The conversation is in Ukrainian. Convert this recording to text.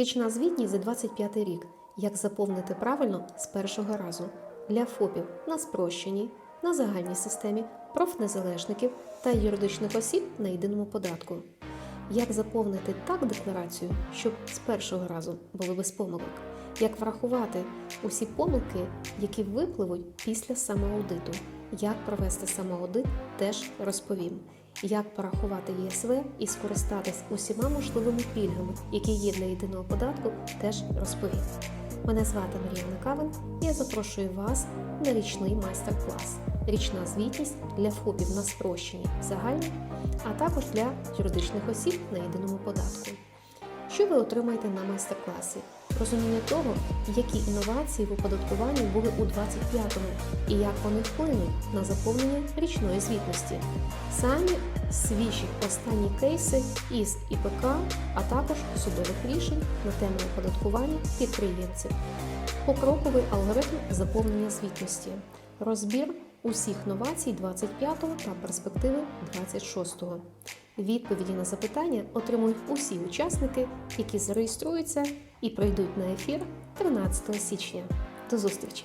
Річна звітність за 25 рік. Як заповнити правильно з першого разу для ФОПів на спрощеній, на загальній системі, профнезалежників та юридичних осіб на єдиному податку. Як заповнити так декларацію, щоб з першого разу було без помилок? Як врахувати усі помилки, які випливуть після самоаудиту? Як провести самоаудит, теж розповім. Як порахувати ЄСВ і скористатись усіма можливими пільгами, які є для єдиного податку, теж розповім. Мене звати Мар'яна Кавин. і Я запрошую вас на річний майстер-клас. Річна звітність для ФОПів на спрощенні загальні, а також для юридичних осіб на єдиному податку. Що ви отримаєте на майстер-класі? Розуміння того, які інновації в оподаткуванні були у 25-му і як вони вплинуть на заповнення річної звітності. Самі свіжі останні кейси із ІПК, а також судових рішень на тему оподаткування підприємців. Покроковий алгоритм заповнення звітності, розбір усіх новацій 25-го та перспективи 26-го. Відповіді на запитання отримують усі учасники, які зареєструються і прийдуть на ефір 13 січня. До зустрічі!